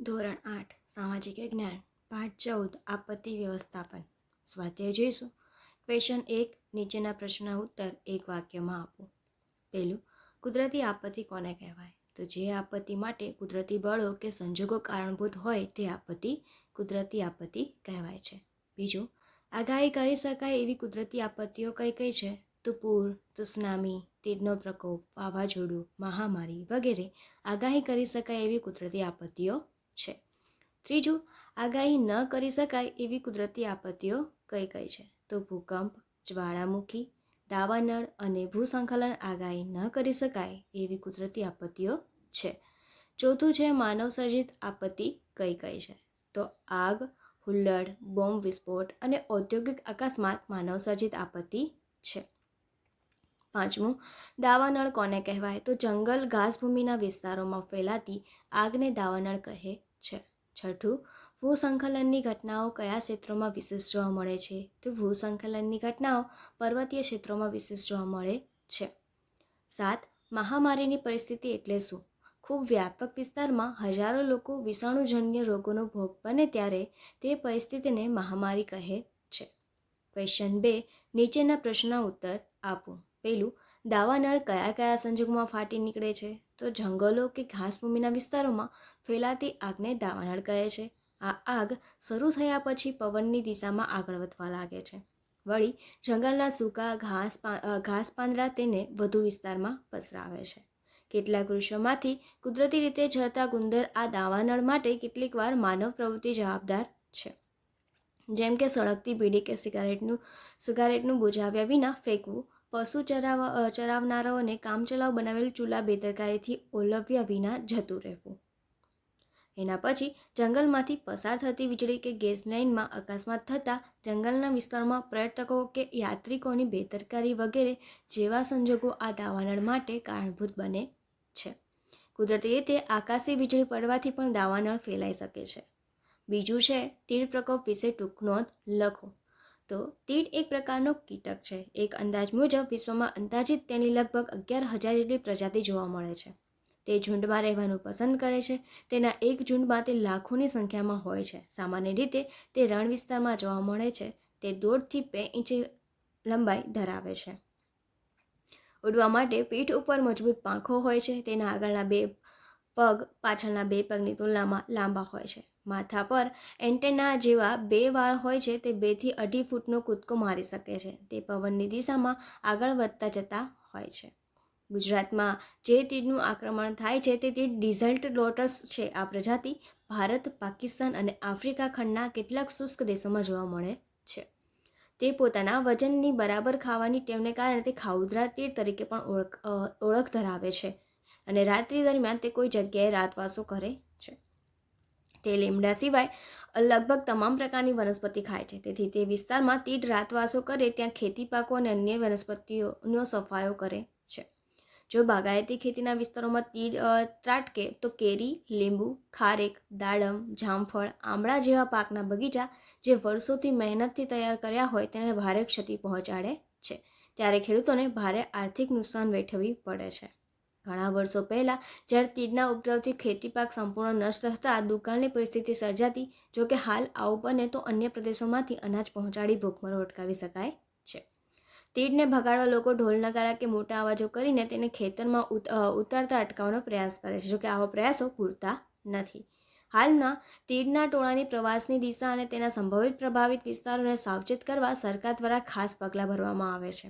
ધોરણ આઠ, સામાજિક વિજ્ઞાન પાઠ ચૌદ, આપત્તિ વ્યવસ્થાપન. સ્વાધ્યાય જોઈશું? ક્વેશ્ચન એક, નીચેના પ્રશ્નના ઉત્તર એક વાક્યમાં આપો. પહેલું, કુદરતી આપત્તિ કોને કહેવાય? તો જે આપત્તિ માટે કુદરતી બળો કે સંજોગો કારણભૂત હોય તે આપત્તિ કુદરતી આપત્તિ કહેવાય છે. બીજું, આગાહી કરી શકાય એવી કુદરતી આપત્તિઓ કઈ કઈ છે? તો પૂર તુસનામી સુનામી, તીડનો પ્રકોપ, વાવાઝોડું, મહામારી વગેરે. આગાહી કરી શકાય એવી કુદરતી આપત્તિઓ છે. ત્રીજું, આગાહી ન કરી શકાય એવી કુદરતી આપત્તિઓ કઈ કઈ છે? તો ભૂકંપ, જ્વાળામુખી, દાવાનળ અને ભૂસંકલન આગાહી ન કરી શકાય એવી કુદરતી આપત્તિઓ છે. ચોથું છે, માનવસર્જિત આપત્તિ કઈ કઈ છે? તો આગ, હુલ્લડ, બોમ્બ વિસ્ફોટ અને ઔદ્યોગિક અકસ્માત માનવસર્જિત આપત્તિ છે. પાંચમું, દાવાનળ કોને કહેવાય? તો જંગલ, ઘાસભૂમિના વિસ્તારોમાં ફેલાતી આગને દાવાનળ કહે છે. છઠ્ઠું, ભૂસંકલનની ઘટનાઓ કયા ક્ષેત્રોમાં વિશેષ જોવા મળે છે? તો ભૂસંકલનની ઘટનાઓ પર્વતીય ક્ષેત્રોમાં વિશેષ જોવા મળે છે. સાત, મહામારીની પરિસ્થિતિ એટલે શું? ખૂબ વ્યાપક વિસ્તારમાં હજારો લોકો વિષાણુજન્ય રોગોનો ભોગ બને ત્યારે તે પરિસ્થિતિને મહામારી કહે છે. ક્વેશ્ચન બે, નીચેના પ્રશ્નના ઉત્તર આપો. પહેલું, દાવાનળ કયા કયા સંજોગોમાં ફાટી નીકળે છે? તો જંગલો કે ઘાસભૂમિના વિસ્તારોમાં ફેલાતી આગને દાવાનળ કહે છે. આ આગ શરૂ થયા પછી પવનની દિશામાં આગળ વધવા લાગે છે. વળી જંગલના સૂકા ઘાસ ઘાસ પાંદડા તેને વધુ વિસ્તારમાં પસરાવે છે. કેટલાક વૃક્ષોમાંથી કુદરતી રીતે ઝરતા ગુંદર આ દાવાનળ માટે કેટલીક વાર માનવ પ્રવૃત્તિ જવાબદાર છે. જેમ કે સળગતી બીડી કે સિગારેટનું સિગારેટનું બુજાવ્યા વિના ફેંકવું પશુ ચરાવવા ચરાવનારાઓને કામચલાઉ બનાવેલ ચૂલા બેદરકારીથી ઓલવ્યા વિના જતું રહેવું. એના પછી જંગલમાંથી પસાર થતી વીજળી કે ગેસ લાઇનમાં અકસ્માત થતાં જંગલના વિસ્તારમાં પર્યટકો કે યાત્રિકોની બેદરકારી વગેરે જેવા સંજોગો આ દાવાનળ માટે કારણભૂત બને છે. કુદરતી રીતે આકાશી વીજળી પડવાથી પણ દાવાનળ ફેલાઈ શકે છે. બીજું છે, તીડ પ્રકોપ વિશે ટૂંક નોંધ લખો. તો તીડ એક પ્રકારનો કીટક છે. એક અંદાજ મુજબ, વિશ્વમાં અંદાજિત તેની લગભગ અગિયાર હજાર જેટલી પ્રજાતિ જોવા મળે છે. તે ઝુંડમાં રહેવાનું પસંદ કરે છે. તેના એક ઝુંડમાં તે લાખોની સંખ્યામાં હોય છે. સામાન્ય રીતે તે રણ વિસ્તારમાં જોવા મળે છે. તે દોઢથી બે ઇંચ લંબાઈ ધરાવે છે. ઉડવા માટે પીઠ ઉપર મજબૂત પાંખો હોય છે. તેના આગળના બે પગ પાછળના બે પગની તુલનામાં લાંબા હોય છે. માથા પર એન્ટેના જેવા બે વાળ હોય છે, તે બેથી અઢી ફૂટનો કૂદકો મારી શકે છે. તે પવનની દિશામાં આગળ વધતા જતા હોય છે. ગુજરાતમાં જે તીડનું આક્રમણ થાય છે તે તીડ ડિઝલ્ટ લોટસ છે. આ પ્રજાતિ ભારત, પાકિસ્તાન અને આફ્રિકા ખંડના કેટલાક શુષ્ક દેશોમાં જોવા મળે છે. તે પોતાના વજનની બરાબર ખાવાની ટેવને કારણે તે ખાઉદરા તીડ તરીકે પણ ઓળખ ઓળખ ધરાવે છે અને રાત્રિ દરમિયાન તે કોઈ જગ્યાએ રાતવાસો કરે તે લીમડા સિવાય લગભગ તમામ પ્રકારની વનસ્પતિ ખાય છે. તેથી તે વિસ્તારમાં તીડ, રાતવાસો કરે ત્યાં ખેતી પાકો અને અન્ય વનસ્પતિઓનો સફાયો કરે છે. જો બાગાયતી ખેતીના વિસ્તારોમાં તીડ ત્રાટકે, તો કેરી, લીંબુ, ખારેક, દાડમ, જામફળ, આમળા જેવા પાકના બગીચા જે વર્ષોથી મહેનતથી તૈયાર કર્યા હોય તેને ભારે ક્ષતિ પહોંચાડે છે. ત્યારે ખેડૂતોને ભારે આર્થિક નુકસાન વેઠવવી પડે છે. ઘણા વર્ષો પહેલાં, જ્યારે તીડના ઉપદ્રવથી ખેતી પાક સંપૂર્ણ નષ્ટ થતાં દુકાળની પરિસ્થિતિ સર્જાતી જોકે હાલ આવું બને તો અન્ય પ્રદેશોમાંથી અનાજ પહોંચાડી ભૂખમરો અટકાવી શકાય છે. તીડને ભગાડવા લોકો ઢોલ નગારા કે મોટા અવાજો કરીને તેને ખેતરમાં ઉતારતા અટકાવવાનો પ્રયાસ કરે છે જોકે આવા પ્રયાસો પૂરતા નથી. હાલમાં તીડના ટોળાની પ્રવાસની દિશા અને તેના સંભવિત પ્રભાવિત વિસ્તારોને સાવચેત કરવા સરકાર દ્વારા ખાસ પગલાં ભરવામાં આવે છે.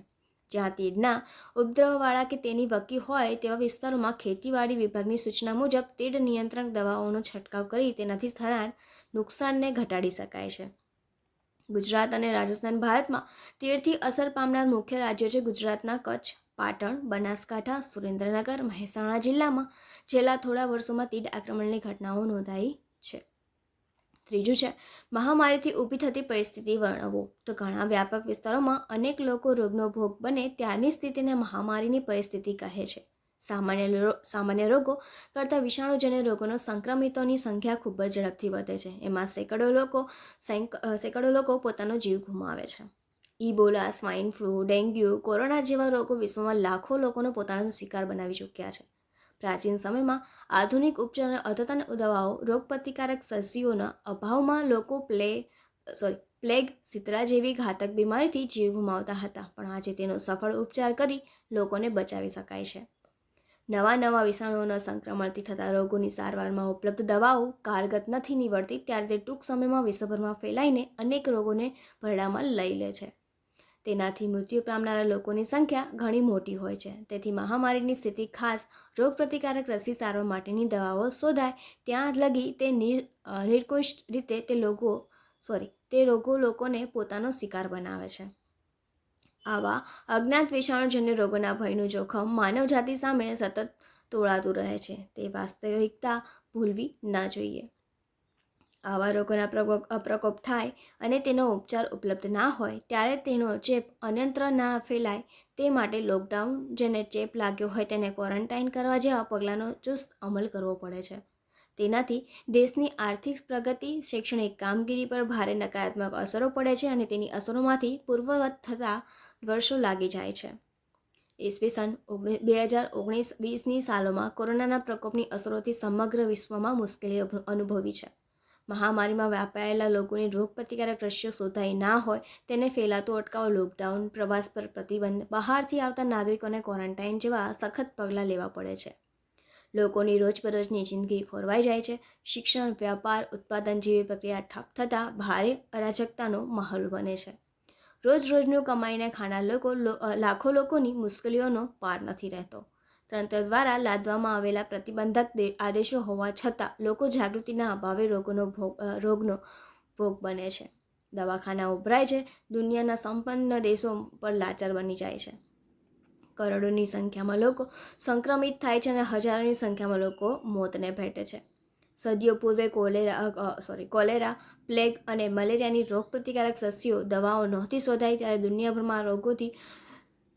જ્યાં તીડના ઉપદ્રવવાળા કે તેની વકી હોય તેવા વિસ્તારોમાં ખેતીવાડી વિભાગની સૂચના મુજબ તીડ નિયંત્રણ દવાઓનો છંટકાવ કરી તેનાથી થનાર નુકસાનને ઘટાડી શકાય છે. ગુજરાત અને રાજસ્થાન ભારતમાં તીડથી અસર પામનાર મુખ્ય રાજ્યો છે ગુજરાતના કચ્છ, પાટણ, બનાસકાંઠા, સુરેન્દ્રનગર, મહેસાણા જિલ્લામાં છેલ્લા થોડા વર્ષોમાં તીડ આક્રમણની ઘટનાઓ નોંધાઈ છે. ત્રીજું છે, મહામારીથી ઊભી થતી પરિસ્થિતિ વર્ણવો. તો ઘણા વ્યાપક વિસ્તારોમાં અનેક લોકો રોગનો ભોગ બને ત્યારની સ્થિતિને મહામારીની પરિસ્થિતિ કહે છે. સામાન્ય સામાન્ય રોગો કરતાં વિષાણુજન્ય રોગોનો સંક્રમિતોની સંખ્યા ખૂબ જ ઝડપથી વધે છે. એમાં સેંકડો લોકો સેંકડો લોકો પોતાનો જીવ ગુમાવે છે. Ebola swine flu, dengue, corona જેવા રોગો વિશ્વમાં લાખો લોકોનો પોતાનો શિકાર બનાવી ચૂક્યા છે. પ્રાચીન સમયમાં આધુનિક ઉપચાર અદ્યતન દવાઓ રોગપ્રતિકારક સસ્યોના અભાવમાં લોકો પ્લે સોરી પ્લેગ, સિતરા જેવી ઘાતક બીમારીથી જીવ ગુમાવતા હતા. પણ આજે તેનો સફળ ઉપચાર કરી લોકોને બચાવી શકાય છે. નવા નવા વિષાણુઓના સંક્રમણથી થતા રોગોની સારવારમાં ઉપલબ્ધ દવાઓ કારગત નથી નીવડતી, ત્યારે તે ટૂંક સમયમાં વિશ્વભરમાં ફેલાઈને અનેક રોગોને ભરડામાં લઈ લે છે. તેનાથી મૃત્યુ પામનારા લોકોની સંખ્યા ઘણી મોટી હોય છે. તેથી મહામારીની સ્થિતિ ખાસ રોગપ્રતિકારક રસી સારવાર માટેની દવાઓ શોધાય ત્યાં લગી તે નિર્કુશ રીતે તે લોકો, સોરી, તે રોગો લોકોને પોતાનો શિકાર બનાવે છે. આવા અજ્ઞાત વિષાણુજન્ય રોગોના ભયનું જોખમ માનવજાતિ સામે સતત તોળાતું રહે છે. તે વાસ્તવિકતા ભૂલવી ન જોઈએ. આવા રોગોના પ્રકોપ થાય અને તેનો ઉપચાર ઉપલબ્ધ ના હોય, ત્યારે તેનો ચેપ અન્યત્ર ના ફેલાય તે માટે લોકડાઉન જેને ચેપ લાગ્યો હોય તેને ક્વોરન્ટાઇન કરવા જેવા પગલાંનો ચુસ્ત અમલ કરવો પડે છે. તેનાથી દેશની આર્થિક પ્રગતિ, શૈક્ષણિક કામગીરી પર ભારે નકારાત્મક અસરો પડે છે અને તેની અસરોમાંથી પૂર્વવત થતાં વર્ષો લાગી જાય છે. ઈસવીસન ઓગણીસ બે હજાર ઓગણીસ વીસની સાલોમાં કોરોનાના પ્રકોપની અસરોથી સમગ્ર વિશ્વમાં મુશ્કેલી અનુભવી છે. મહામારીમાં વ્યાપાયેલા લોકોની રોગપ્રતિકારક રસીઓ શોધાઈ ના હોય તેને ફેલાતું અટકાવો લોકડાઉન પ્રવાસ પર પ્રતિબંધ, બહારથી આવતા નાગરિકોને ક્વોરન્ટાઇન જેવા સખત પગલાં લેવા પડે છે. લોકોની રોજબરોજની જિંદગી ખોરવાઈ જાય છે. શિક્ષણ, વ્યાપાર, ઉત્પાદન જેવી પ્રક્રિયા ઠપ થતાં ભારે અરાજકતાનો માહોલ બને છે. રોજ રોજનું કમાઈને ખાનાર લોકો લાખો લોકોની મુશ્કેલીઓનો પાર નથી રહેતો. તંત્ર દ્વારા લાદવામાં આવેલા પ્રતિબંધક આદેશો હોવા છતાં લોકો જાગૃતિના અભાવે રોગોનો ભોગ રોગનો ભોગ બને છે. દવાખાના ઉભરાય છે, દુનિયાના સંપન્ન દેશો પર લાચાર બની જાય છે. કરોડોની સંખ્યામાં લોકો સંક્રમિત થાય છે અને હજારોની સંખ્યામાં લોકો મોતને ભેટે છે. સદીઓ પૂર્વે કોલેરા સોરી કોલેરા, પ્લેગ અને મલેરિયાની રોગપ્રતિકારક સસ્યો દવાઓ નહોતી શોધાઈ ત્યારે દુનિયાભરમાં રોગોથી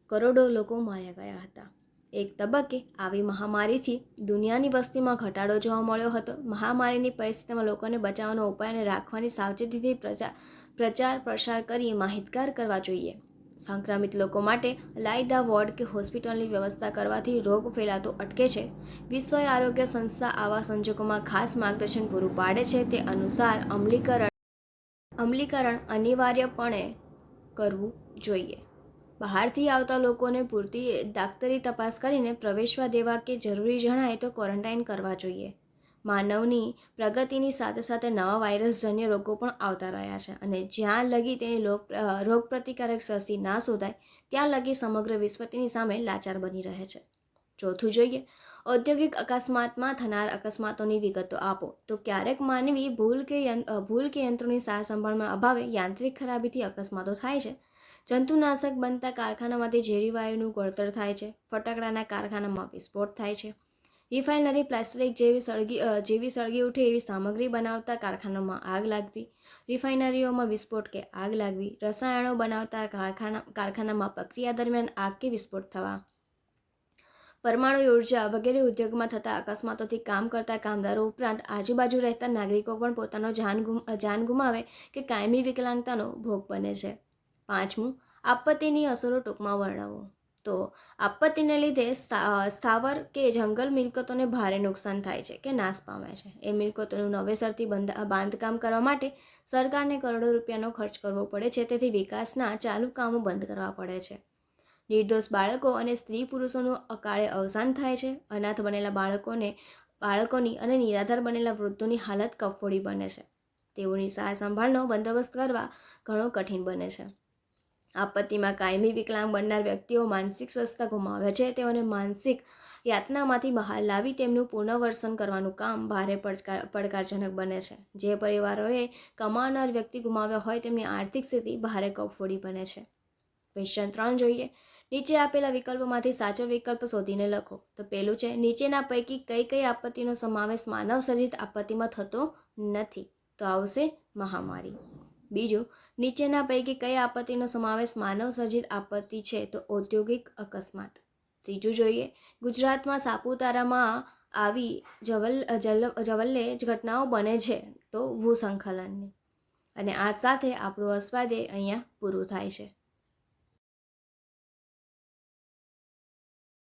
કરોડો લોકો માર્યા ગયા હતા. એક તબક્કે આવી મહામારીથી દુનિયાની વસ્તીમાં ઘટાડો જોવા મળ્યો હતો. મહામારીની પરિસ્થિતિમાં લોકોને બચાવવાનો ઉપાય અને રાખવાની સાવચેતીથી પ્રચાર પ્રચાર પ્રસાર કરી માહિતગાર કરવા જોઈએ. સંક્રમિત લોકો માટે લાયદા વોર્ડ કે હોસ્પિટલની વ્યવસ્થા કરવાથી રોગ ફેલાતો અટકે છે. વિશ્વ આરોગ્ય સંસ્થા આવા સંજોગોમાં ખાસ માર્ગદર્શન પૂરું પાડે છે તે અનુસાર અમલીકરણ અમલીકરણ અનિવાર્યપણે કરવું જોઈએ. બહારથી આવતા લોકોને પૂરતી ડાક્ટરી તપાસ કરીને પ્રવેશવા દેવા કે જરૂરી જણાય તો ક્વોરન્ટાઇન કરવા જોઈએ. માનવની પ્રગતિની સાથે સાથે નવા વાયરસજન્ય રોગો પણ આવતા રહ્યા છે અને જ્યાં લગી તેની રોગપ્રતિકારક સસ્તી ના શોધાય, ત્યાં લગી સમગ્ર વિશ્વ તેની સામે લાચાર બની રહે છે. ચોથું જોઈએ, ઔદ્યોગિક અકસ્માતમાં થનાર અકસ્માતોની વિગતો આપો. તો ક્યારેક માનવી ભૂલ કે ભૂલ કે યંત્રોની સાર સંભાળમાં અભાવે યાંત્રિક ખરાબીથી અકસ્માતો થાય છે. જંતુનાશક બનતા કારખાનામાંથી ઝેરી વાયુનું ગળતર થાય છે. ફટાકડાના કારખાનામાં વિસ્ફોટ થાય છે. રિફાઇનરી પ્લાસ્ટિક જેવી સળગી જેવી સળગી ઉઠે એવી સામગ્રી બનાવતા કારખાનામાં આગ લાગવી. રિફાઇનરીઓમાં વિસ્ફોટ કે આગ લાગવી. રસાયણો બનાવતા કારખાના, કારખાનામાં પ્રક્રિયા દરમિયાન આગ કે વિસ્ફોટ થવા. પરમાણુ ઊર્જા વગેરે ઉદ્યોગમાં થતા અકસ્માતોથી કામ કરતા કામદારો ઉપરાંત આજુબાજુ રહેતા નાગરિકો પણ પોતાનો જાન ગુમ, જાન ગુમાવે કે કાયમી વિકલાંગતાનો ભોગ બને છે. પાંચમું, આપત્તિની અસરો ટૂંકમાં વર્ણવો. તો આપત્તિને લીધે સ્થા- સ્થાવર કે જંગલ મિલકતોને ભારે નુકસાન થાય છે કે નાશ પામે છે. એ મિલકતોનું નવેસરથી બાંધકામ કરવા માટે સરકારને કરોડો રૂપિયાનો ખર્ચ કરવો પડે છે. તેથી વિકાસના ચાલુ કામો બંધ કરવા પડે છે. નિર્દોષ બાળકો અને સ્ત્રી પુરુષોનું અકાળે અવસાન થાય છે. અનાથ બનેલા બાળકોને, બાળકોની અને નિરાધાર બનેલા વૃદ્ધોની હાલત કફોડી બને છે. તેઓની સાર સંભાળનો બંદોબસ્ત કરવા ઘણો કઠિન બને છે. આપત્તિમાં કાયમી વિકલાંગ બનનાર વ્યક્તિઓ માનસિક સ્વસ્થતા ગુમાવે છે. તેઓને માનસિક યાતનામાંથી બહાર લાવી તેમનું પુનર્વસન કરવાનું કામ ભારે પડકાર, પડકારજનક બને છે. જે પરિવારોએ કમાનાર વ્યક્તિ ગુમાવ્યો હોય તેમની આર્થિક સ્થિતિ ભારે કફોડી બને છે. ક્વેશ્ચન ત્રણ જોઈએ. નીચે આપેલા વિકલ્પોમાંથી સાચો વિકલ્પ શોધીને લખો. તો પેલું છે, નીચેના પૈકી કઈ કઈ આપત્તિનો સમાવેશ માનવ સર્જિત આપત્તિમાં થતો નથી? તો આવશે મહામારી. બીજું, નીચેના પૈકી કઈ આપત્તિનો સમાવેશ માનવ સર્જિત આપત્તિ છે તો ઔદ્યોગિક અકસ્માત. ત્રીજું જોઈએ, ગુજરાતમાં સાપુતારામાં આવી જવલ જવલ્લે જ ઘટનાઓ બને છે તો ભૂસંકલનની અને આ સાથે આપણું અસ્વાદે અહીંયા પૂરું થાય છે.